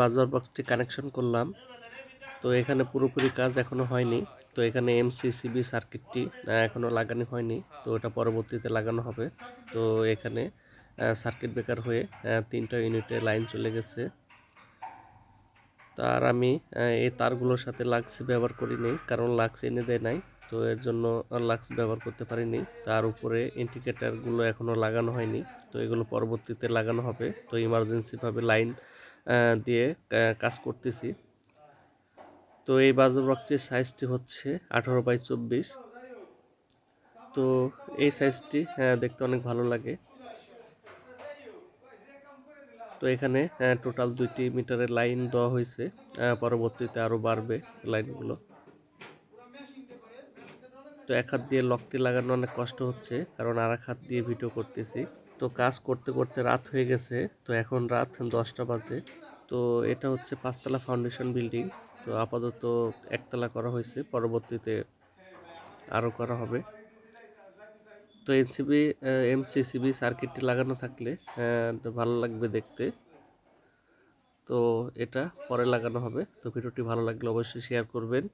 বাজার বক্সটি কানেকশন করলাম। তো এখানে পুরোপুরি কাজ এখনও হয়নি। তো এখানে এমসিসিবি সার্কিটটি এখনও লাগানো হয়নি। তো এটা পরবর্তীতে লাগানো হবে। তো এখানে সার্কিট ব্রেকার হয়ে তিনটা ইউনিটে লাইন চলে গেছে। তার আমি এই তারগুলোর সাথে লাক্স ব্যবহার করিনি, কারণ লাক্স এনে দেয় নাই। তো এর জন্য লাক্স ব্যবহার করতে পারিনি। তার উপরে ইন্ডিকেটারগুলো এখনও লাগানো হয়নি। তো এগুলো পরবর্তীতে লাগানো হবে। তো ইমার্জেন্সিভাবে লাইন দিয়ে কাজ করতেছি। তো এই বাজার বক্সটির সাইজটি হচ্ছে আঠারো বাই চব্বিশ। তো এই সাইজটি দেখতে অনেক ভালো লাগে। তো এখানে টোটাল দুইটি মিটারের লাইন দেওয়া হয়েছে। পরবর্তীতে আরও বাড়বে লাইনগুলো। তো এক হাত দিয়ে লকটি লাগানো অনেক কষ্ট হচ্ছে, কারণ আর এক হাত দিয়ে ভিডিও করতেছি। তো কাজ করতে করতে রাত হয়ে গেছে, তো এখন রাত দশটা বাজে। তো এটা হচ্ছে পাঁচতলা ফাউন্ডেশন বিল্ডিং তো আপাতত একতলা করা হয়েছে, পরবর্তীতে আরও করা হবে। তো এনসিবি এমসিসিবি সার্কিটটি লাগানো থাকলে ভালো লাগবে দেখতে। তো এটা পরে লাগানো হবে, তো ভিডিওটি ভালো লাগলে অবশ্যই শেয়ার করবেন।